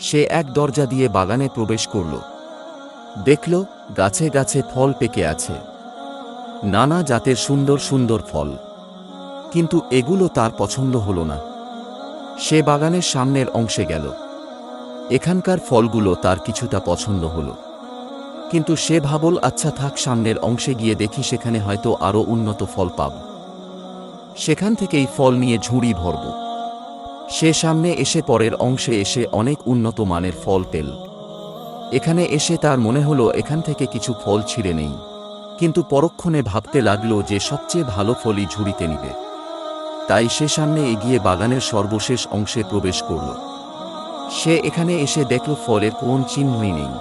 সে এক দরজা দিয়ে বাগানে প্রবেশ করল। দেখল গাছে গাছে ফল পেকে আছে। নানা জাতের সুন্দর সুন্দর ফল। কিন্তু এগুলো তার পছন্দ হল না। সে বাগানের সামনের অংশে গেল। এখানকার ফলগুলো তার কিছুটা পছন্দ হল। কিন্তু সে ভাবল আচ্ছা থাক, সামনের অংশে গিয়ে দেখি সেখানে হয়তো আরও উন্নত ফল পাব। সেখান থেকেই ফল নিয়ে ঝুড়ি ভরব। সে সামনে এসে পরের অংশে এসে অনেক উন্নত মানের ফল পেল। এখানে এসে তার মনে হলো এখান থেকে কিছু ফল ছিঁড়ে নেই। কিন্তু পরক্ষণে ভাবতে লাগল যে সবচেয়ে ভালো ফলই ঝুড়িতে নিবে। তাই সে সামনে এগিয়ে বাগানের সর্বশেষ অংশে প্রবেশ করল। সে এখানে এসে দেখল ফলের কোন চিহ্নই নেই।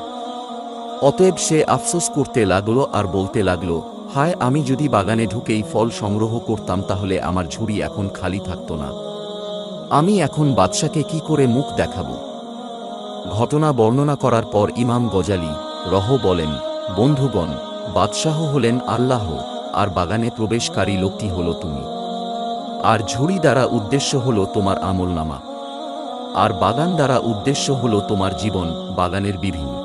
অতএব সে আফসোস করতে লাগল আর বলতে লাগল, হায়, আমি যদি বাগানে ঢুকেই ফল সংগ্রহ করতাম তাহলে আমার ঝুড়ি এখন খালি থাকতো না। আমি এখন বাদশাকে কি করে মুখ দেখাব? ঘটনা বর্ণনা করার পর ইমাম গজালি রহ বলেন, বন্ধুগণ, বাদশাহ হলেন আল্লাহ, আর বাগানে প্রবেশকারী লোকটি হল তুমি। আর ঝুড়ি দ্বারা উদ্দেশ্য হল তোমার আমলনামা। আর বাগান দ্বারা উদ্দেশ্য হল তোমার জীবন বাগানের বিভিন্ন